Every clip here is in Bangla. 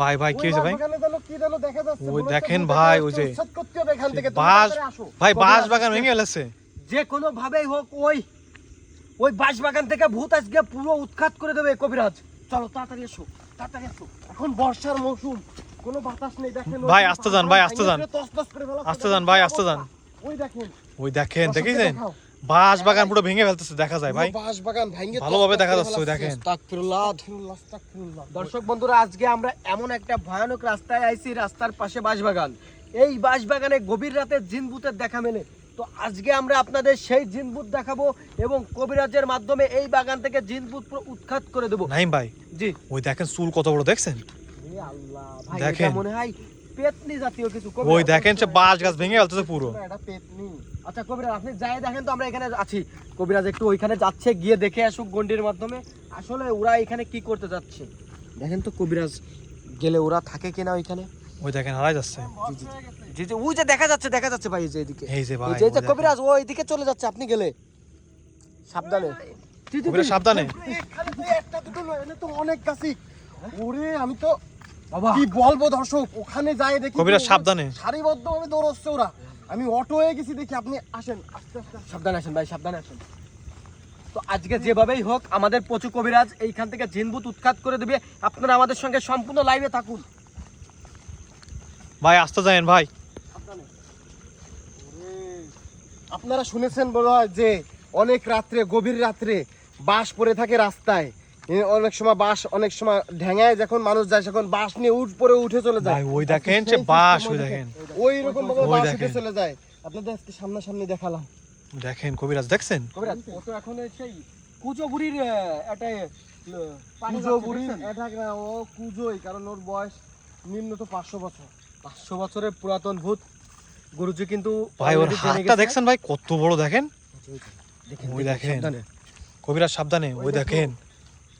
ভাই ভাই কি হয়েছে ভাই? ওই দেখেন ভাই, ওই যে বাস ভাই বাস বাগান ভেঙে গেছে যে কোনো ভাবেই হোক ওই ওই বাঁশ বাগান থেকে ভূত আজকে পুরো উৎখাত করে দেবে কবিরাজ। চলো তাড়াতাড়ি এসো তাড়াতাড়ি এসো। এখন বর্ষার মৌসুম কোনো বাতাস নেই দেখেন ভাই, আস্তে যান, ভাই, আস্তে যান। আস্তে যান, ভাই, আস্তে যান। ওই দেখেন। ওই দেখেন দেখেছেন বাস বাগান পুরো ভেঙে ফেলতেছে দেখা যায় ভাই। বাঁশ বাগান ভাঙে ভালোভাবে দেখা যাচ্ছে, ওই দেখেন। দর্শক বন্ধুরা আজকে আমরা এমন একটা ভয়ানক রাস্তায় আইছি রাস্তার পাশে বাঁশবাগান। এই বাঁশবাগানে গভীর রাতে জিন ভূতের দেখা মেলে। তো আজকে আমরা আপনাদের সেই জিন ভূত দেখাবো এবং কবিরাজের মাধ্যমে এই বাগান থেকে জিন ভূত পুরো উৎখাত করে দেবো। নাইম ভাই জি। ওই দেখেন চুল কত বড় দেখছেন? আল্লাহ ভাই দেখেন। মনে হয় পেতনি জাতীয় কিছু। ওই দেখেন সে বাস গাছ ভেঙে ফেলতেছে পুরো। এটা পেতনি। আচ্ছা কবিরাজ আপনি যাই দেখেন তো আমরা এখানে আছি। কবিরাজ একটু ওইখানে যাচ্ছে গিয়ে দেখে আসুক গন্ডির মাধ্যমে। আসলে ওরা এখানে কি করতে যাচ্ছে? দেখেন তো কবিরাজ গেলে ওরা থাকে কিনা ওইখানে? ওই দেখেন হারাই যাচ্ছে। জি জি ওই যে দেখা যাচ্ছে দেখা যাচ্ছে ভাই এই যে এদিকে। এই যে ভাই যে- এই যে কবিরাজ ও এইদিকে চলে যাচ্ছে আপনি গেলে। সাবধানে। জি, জি, জি। কবিরাজ সাবধানে। তো একটা দুটো এখানে তো অনেক গাছই। ওরে আমি তো বাবা। কি বলব দর্শক ওখানে যাই দেখি কবিরাজ তো সাবধানে। সারিবদ্ধভাবে দৌড়চ্ছে ওরা। আমি অটো হয়ে গেছি দেখি আপনি আসেন। আস্তে আস্তে। সাবধানে আসেন ভাই সাবধানে আসেন। তো আজকে যেভাবেই হোক আমাদের প্রচুর কবিরাজ এইখান থেকে জিনভূত উৎখাত করে দেবে। আপনারা আমাদের সঙ্গে সম্পূর্ণ লাইভে থাকুন। ভাই আসতে যায়েন ভাই। আপনারা শুনেছেন বলা হয় যে অনেক রাত্রে গভীর রাত্রে বাস পড়ে থাকে রাস্তায়। অনেক সময় বাস অনেক সময় ঢেঙায় যখন মানুষ যায় তখন বাস নিয়ে উঠ পরে উঠে চলে যায়। ওই দেখেন সে বাস ওই দেখেন। ওই রকম ভাবে বাস উঠে চলে যায়। আপনাদের আজকে সামনাসামনি দেখালাম। দেখেন কবিরাজ দেখছেন? কবিরাজ ও তো এখন সেই কুচো বুড়ির একটা পানি কুজো যাচ্ছে, এটা না ও কুজোই কারণ ওর বয়স নিম্ন তো পাঁচশো বছর। পাঁচশো বছরের পুরাতন ভূত। গুরুজি কিন্তু ভাই ওর হাতটা দেখছেন ভাই? কত বড় দেখেন? ওই দেখেন। কবিরাজ সাবধানে। ওই দেখেন।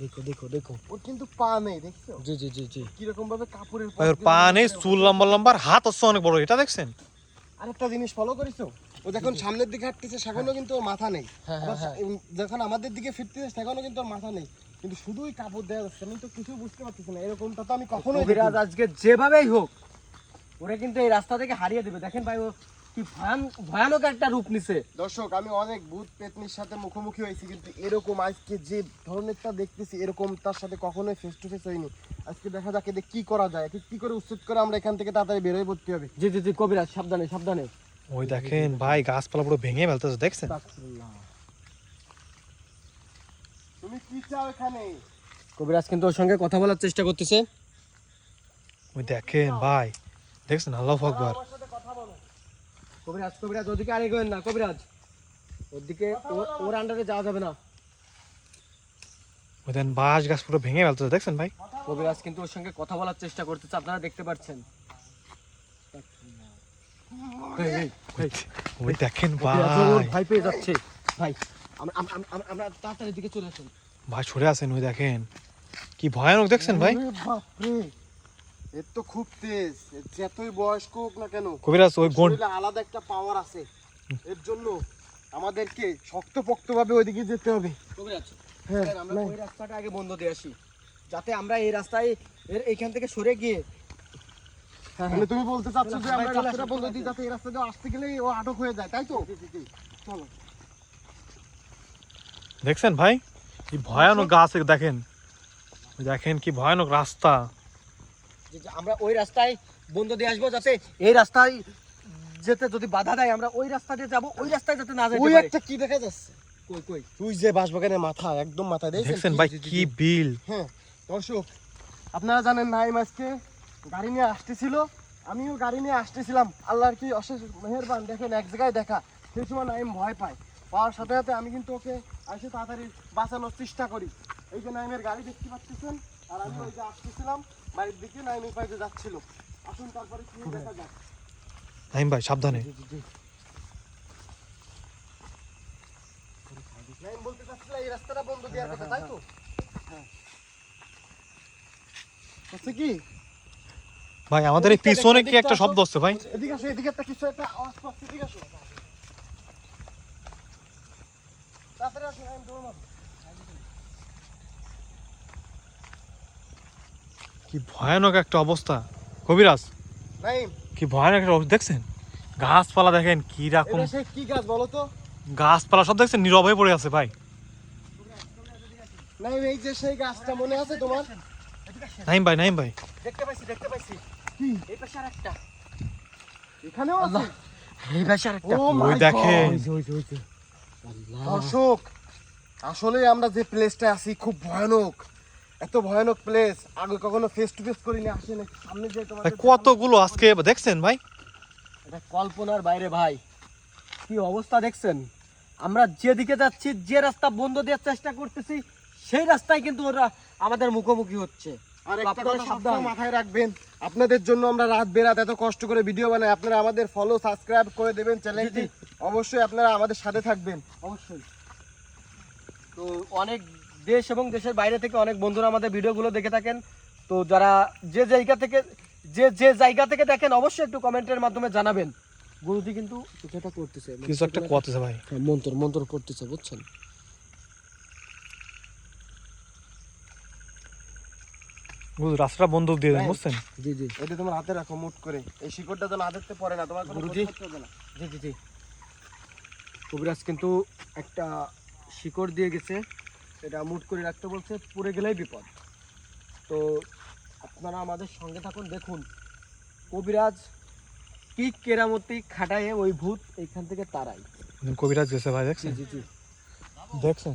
দেখো দেখো দেখো। ওর কিন্তু পা নেই দেখছ? জি জি জি জি। কীরকম ভাবে কাপড়ের ওর পা নেই চুল লম্বা লম্বা হাত হচ্ছে অনেক বড় এটা দেখছেন? আরেকটা জিনিস ফলো করেছ? ও যখন সামনের দিকে হাঁটতেছে সেখানেও কিন্তু ওর মাথা নেই। হ্যাঁ, হ্যাঁ, যখন আমাদের দিকে ফিরতেছে সেখানেও কিন্তু ওর মাথা নেই। কিন্তু শুধুই কাপড় দেওয়া যাচ্ছে আমি তো কিছু বুঝতে পারতেছি না এরকমটা তো আমি কখনোই আজকে যেভাবেই হোক ওরা কিন্তু এই রাস্তা থেকে হারিয়ে দেবে। দেখেন ভাই ও কি ভয়ান- ভয়ানক একটা রূপ নিছে। দর্শক আমি অনেক ভূত পেতনির সাথে মুখোমুখি হয়েছি কিন্তু এরকম আজকে যে ধরনেরটা দেখতেছি এরকম তার সাথে কখনোই ফেস টু ফেস হয়নি। আজকে দেখা যাক কি করা যায় কি করে উচ্ছেদ করে আমরা এখান থেকে তাড়াতাড়ি বেরোয় পড়তে হবে। জি জি জি কবিরাজ সাবধানে সাবধানে। ওই দেখেন ভাই গাছপালা পুরো ভেঙে ফেলতেছে দেখছেন? তুমি কি চাও এখানে? কবিরাজ কিন্তু ওর সঙ্গে কথা বলার চেষ্টা করতেছে। ওই দেখেন ভাই দেখছেন? আল্লাহ আকবার আমার সাথে কথা বলো কবিরাজ কবিরাজ ওদিকে আর এগোয়েন না কবিরাজ। ওদিকে ওর আন্ডারে যাওয়া যাবে না। ওই দেখেন বাঁশ গাছ পুরো ভেঙে ফেলতেছে দেখছেন ভাই? কবিরাজ কিন্তু ওর সঙ্গে কথা বলার চেষ্টা করতেছে আপনারা দেখতে পাচ্ছেন। এই, এই, এই, ওই দেখেন ভাই। ভয় পেয়ে যাচ্ছে। ভাই আমরা আমরা- তাড়াতাড়ি দিকে চলে আসুন। ভাই সরে আছেন ওই দেখেন। কি ভয়ানক দেখছেন ভাই? বাপরে। এর তো খুব তেজ। যতই বয়স্ক হোক না কেন কবিরাজ ওই গন আলাদা একটা পাওয়ার আছে। এর জন্য আমাদেরকে শক্তপোক্ত ভাবে ওইদিকে যেতে হবে। কবিরাজ হ্যাঁ আমরা ওই রাস্তাটা আগে বন্ধ দিয়ে আসি। যাতে আমরা এই রাস্তায় এর এইখান থেকে সরে গিয়ে হ্যাঁ মানে তুমি বলতে চাচ্ছ যে চলে আমরা রাস্তাটা বন্ধ দিই যাতে এই রাস্তা দিয়ে আসতে গেলেই ও আটক হয়ে যায় তাই তো? চলো। দেখছেন ভাই? কি ভয়ানক গাছ দেখেন। দেখেন কি ভয়ানক রাস্তা। আমরা ওই রাস্তায় বন্ধ দিয়ে আসব যাতে এই রাস্তায় যেতে যদি বাধা দেয় আমরা ওই রাস্তা দিয়ে যাব ওই রাস্তায় যাতে না যেতে ওই একটা কি দেখা যাচ্ছে? কই কই? তুই যে বাঁশবাগানের মাথা একদম মাথা দেখছেন? ভাই কি বিল? হ্যাঁ দর্শক আপনারা জানেন নাইম আজকে গাড়ি নিয়ে আসতেছিল। আমিও গাড়ি নিয়ে আসতেছিলাম। আল্লাহর কি অশেষ মেহেরবান দেখেন এক জায়গায় দেখা সেই সময় নাইম ভয় পায়। পাওয়ার সাথে সাথে আমি কিন্তু ওকে এসে তাড়াতাড়ি বাঁচানোর চেষ্টা করি। এই যে নাইমের গাড়ি দেখতে পাচ্ছেন? আর আমি ওই যে আসতেছিলাম। বাড়ির দিকে নাইমের পাইতে যাচ্ছিল আসুন তারপরে কি দেখা যাক। নাইম ভাই সাবধানে। নাইম বলতে চাচ্ছিল এই রাস্তাটা বন্ধ দেওয়ার কথা তাই তো? হচ্ছে কি? ভাই আমাদের এই পিছনে কি একটা শব্দ হচ্ছে ভাই? এদিকে আসো এদিকে একটা কিছু একটা আওয়াজ পাচ্ছি এদিকে আসো তাড়াতাড়ি আসো আমি দৌড় মারবো কি ভয়ানক একটা অবস্থা। কবিরাজ কি ভয়ানক একটা অবস্থা দেখছেন? গাছপালা দেখেন কি রকম। কি গাছ বলো তো? গাছপালা সব দেখছেন নীরব হয়ে পড়ে আছে ভাই। নাইম এই যে সেই গাছটা মনে আছে তোমার? নাইম ভাই নাইম ভাই। দেখতে পাইছি দেখতে পাইছি। কি? এই পাশে আরেকটা। এখানেও আছে? এই পাশে আরেকটা। ওই দেখেন। গড আসলে আমরা যে প্লেসটা আছি খুব ভয়ানক। এত ভয়ানক প্লেস আগে কখনো ফেস টু ফেস করিনি আসেন। সামনে যে ভাই তোমাদের কতগুলো আজকে দেখছেন ভাই? এটা কল্পনার বাইরে ভাই। কি অবস্থা দেখছেন? আমরা যেদিকে যাচ্ছি যে রাস্তা বন্ধ দেওয়ার চেষ্টা করতেছি সেই রাস্তায় কিন্তু ওরা আমাদের মুখোমুখি হচ্ছে। আর একটা আপনারা কথা সাবধান। মাথায় রাখবেন আপনাদের জন্য আমরা রাত বেরাত এত কষ্ট করে ভিডিও বানাই। আপনারা আমাদের ফলো সাবস্ক্রাইব করে দেবেন চ্যানেলটি অবশ্যই আপনারা আমাদের সাথে থাকবেন। অবশ্যই। তো অনেক দেশ এবং দেশের বাইরে থেকে অনেক বন্ধুরা আমাদের ভিডিওগুলো দেখে থাকেন। তো যারা যে জায়গা থেকে যে যে জায়গা থেকে দেখেন অবশ্যই একটু কমেন্টের মাধ্যমে জানাবেন। গুরুজি কিন্তু একটা করতেছে কিছু একটা কথা ভাই। হ্যাঁ, মন্ত্র মন্ত্র করতেছে বুঝছেন? বন্ধ দিয়ে দেন বুঝছেন? জি জি। এটা তোমার হাতে রাখো মুট করে। এই শিকড়টা যেন পড়ে না তোমার গুরুজি। জি জি জি। কবিরাজ কিন্তু একটা শিকড় দিয়ে গেছে। এটা মুট করে রাখতে বলছে পড়ে গেলেই বিপদ। তো আপনারা আমাদের সঙ্গে থাকুন দেখুন কবিরাজ কি কেরামতি খাটায় ওই ভূত এইখান থেকে তারাই কবিরাজ গেছে ভাই দেখছেন? জি জি দেখছেন?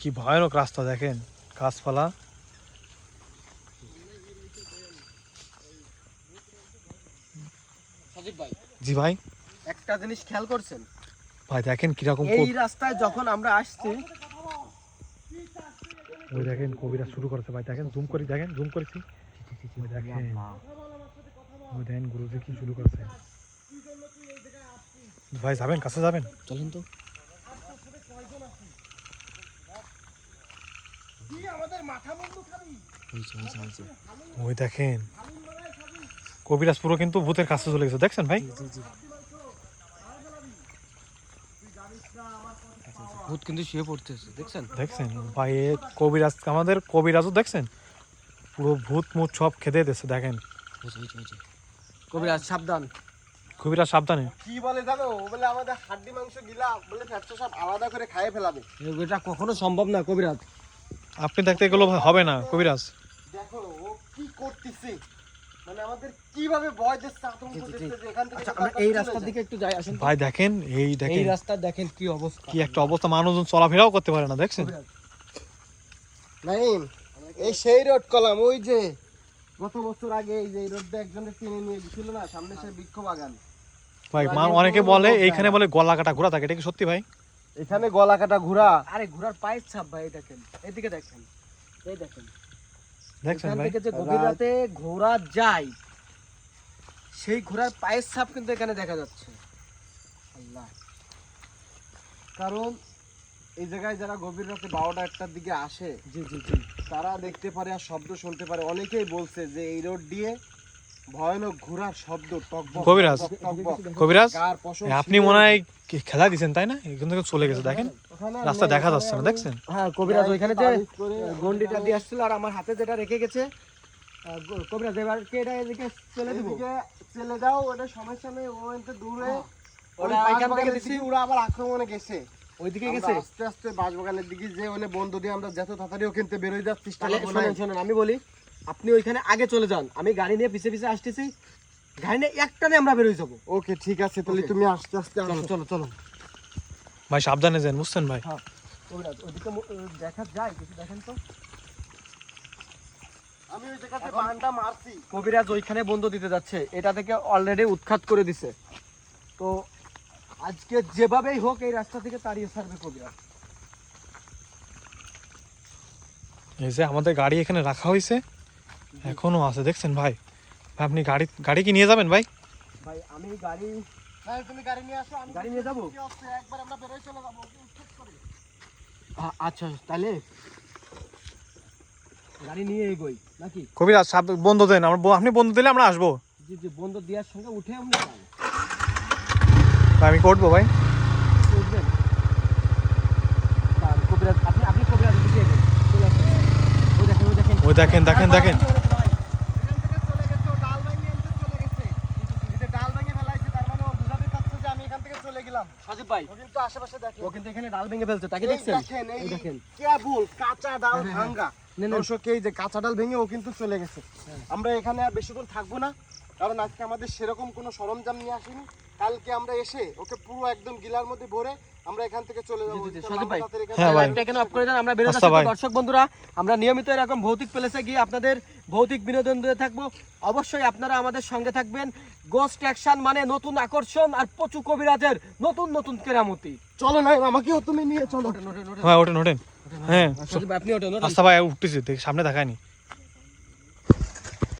কি ভয়ানক রাস্তা দেখেন? গাছপালা। জি ভাই। একটা জিনিস খেয়াল করছেন? ভাই দেখেন কীরকম এই রাস্তায় যখন আমরা আসছি ওই দেখেন কবিরাজ শুরু করেছে ভাই দেখেন জুম করি দেখেন জুম করেছি। ওই দেখেন ওই দেখেন গুরুজি কি শুরু করেছে। ভাই যাবেন কাছে যাবেন? চলেন তো। ওই দেখেন কবিরাজ পুরো কিন্তু ভূতের কাছে চলে গেছে। দেখছেন ভাই? ভূত কিন্তু শুয়ে পড়তেছে দেখছেন? দেখছেন? ভাই এ কবিরাজ আমাদের কবিরাজও দেখছেন? পুরো ভূত মুত সব খেতে দিচ্ছে দেখেন। কবিরাজ সাবধান। কবিরাজ সাবধানে। কি বলে জানো? ও বলে আমাদের হাড্ডি মাংস গিলা বলে ফ্যাপসা সব আলাদা করে খাইয়ে ফেলাবে। এটা কখনো সম্ভব না কবিরাজ। আপনি দেখতে এগুলো হবে না কবিরাজ। দেখো ও কি করতেছে? আমাদের কীভাবে ভয় দিচ্ছে আতঙ্ক জি, জি, জি। দিচ্ছে যে এখান থেকে তো আমরা তাড়াতাড়ি এই চলে রাস্তার যাই। দিকে একটু যাই আসেন তো। ভাই দেখেন এই এই রাস্তা দেখেন কি অবস্থা। কি একটা অবস্থা মানুষজন চলাফেরাও করতে পারে না দেখছেন? নাইম এই সেই রোড কলাম ওই যে গত বছর আগে এই যে রোডটা একজনের টেনে নিয়ে গেছিল না সামনে সে বৃক্ষ বাগান। ভাই মা- অনেকে বলে এইখানে বলে গলা কাটা ঘোরা থাকে এটা কি সত্যি ভাই? এখানে গলা কাটা ঘোড়া। আরে ঘোড়ার পায়ের ছাপ ভাই দেখেন। এদিকে দেখেন এই দেখেন। এখান ভাই? থেকে যে গভীর রাতে ঘোড়া যায় সেই ঘোড়ার পায়ের ছাপ কিন্তু এখানে দেখা যাচ্ছে। আল্লাহ। কারণ এই জায়গায় যারা গভীর রাতে বারোটা একটার দিকে আসে জি জি জি। তারা দেখতে পারে আর শব্দ শুনতে পারে। অনেকেই বলছে যে এই রোড দিয়ে ভয়ানক ঘোড়ার শব্দ কবিরাজ। কবিরাজ? আপনি মনে হয় খেলা দিছেন তাই না? এখান থেকে চলে গেছে দেখেন। রাস্তা দেখা যাচ্ছে না দেখছেন? হ্যাঁ কবিরাজ ওইখানে যে গন্ডিটা দিয়ে আসছিল আর আমার হাতে যেটা রেখে গেছে কবিরাজ এবার কে এটা এদিকে চলে দিব। চলে যাও ওটা সমস্যা নেই ও এতে দূরে। ওরা ওই এখান থেকে দিছি। দিকে ওরা আবার আক্রমণে গেছে। ওইদিকে গেছে? আস্তে আস্তে বাঁশবাগানের দিকে যে ওনে বন্ধ দিয়ে আমরা যত তাড়াতাড়ি ওখান থেকে বেরোয় যাওয়ার চেষ্টা করব শোনেন শোনেন আমি বলি আপনি ওইখানে আগে চলে যান। আমি গাড়ি নিয়ে পিছে পিছে আসতেছি। গাড়ি নিয়ে একটানে আমরা বেরোয় যাব। ওকে ঠিক আছে তাহলে তুমি আস্তে আস্তে চলো চলো চলো। ভাই সাবধানে যান বুঝছেন ভাই? কবিরাজ ওইদিকে দেখা যায় কিছু দেখেন তো। আমি ওই জায়গাতে বানটা মারছি। কবিরাজ ওইখানে বন্ধ দিতে যাচ্ছে। এটা থেকে অলরেডি উৎখাত করে দিছে। তো আজকে যেভাবেই হোক এই রাস্তা থেকে তাড়িয়ে ছাড়বে কবিরাজ। এই যে আমাদের গাড়ি এখানে রাখা হয়েছে এখনও আছে দেখছেন ভাই? ভাই, আপনি গাড়ি গাড়ি কি নিয়ে যাবেন ভাই? ভাই আমি গাড়ি হ্যাঁ তুমি গাড়ি নিয়ে আসো আমি গাড়ি নিয়ে যাব? একবার আমরা বেরোয় চলে যাব ওকে উৎখাত করে। আ- আচ্ছা তাহলে গাড়ি নিয়ে এগোই নাকি? কবিরাজ সাব বন্ধ দেন আমরা ব- আপনি বন্ধ দিলে আমরা আসব। জি জি বন্ধ দেওয়ার সঙ্গে উঠে আমি করব ভাই। উঠবেন কবিরাজ আপনি আপনি কবিরাজ দিকে এগোন চলে ওই দেখেন ওই দেখেন। ওই দেখেন দেখেন দেখেন। ভাই। ও কিন্তু আশেপাশে ও কিন্তু এখানে ডাল ভেঙে ফেলছে তাকে এই দেখছেন? দেখেন এই এই দেখেন। কেবল কাঁচা ডাল ভাঙা হ্যাঁ। ভাঙ্গা। নেন, নেন। দর্শক এই যে কাঁচা ডাল ভেঙে ও কিন্তু চলে গেছে। হ্যাঁ। আমরা এখানে আর বেশিক্ষণ থাকব না। কারণ আজকে আমাদের সেরকম কোনো সরঞ্জাম নিয়ে আসিনি। কালকে আমরা এসে ওকে পুরো একদম গিলার মধ্যে ভরে আমরা এখান থেকে চলে যাব। হ্যাঁ ভাই। লাইভটা এখানে অফ করে দেন আমরা বেরোতে আচ্ছা দর্শক বন্ধুরা আমরা নিয়মিত এরকম ভৌতিক প্লেসে গিয়ে আপনাদের ভৌতিক বিনোদন দিয়ে থাকব। অবশ্যই আপনারা আমাদের সঙ্গে থাকবেন। গোস্ট অ্যাকশন মানে নতুন আকর্ষণ আর প্রচু কবিরাজের নতুন নতুন কেরামতি। চলো না আমাকেও তুমি নিয়ে চলো। হ্যাঁ ওঠেন ওঠেন। হ্যাঁ। আপনি ওঠেন ওঠেন। আচ্ছা ভাই উঠতেছি। সামনে দেখায়নি।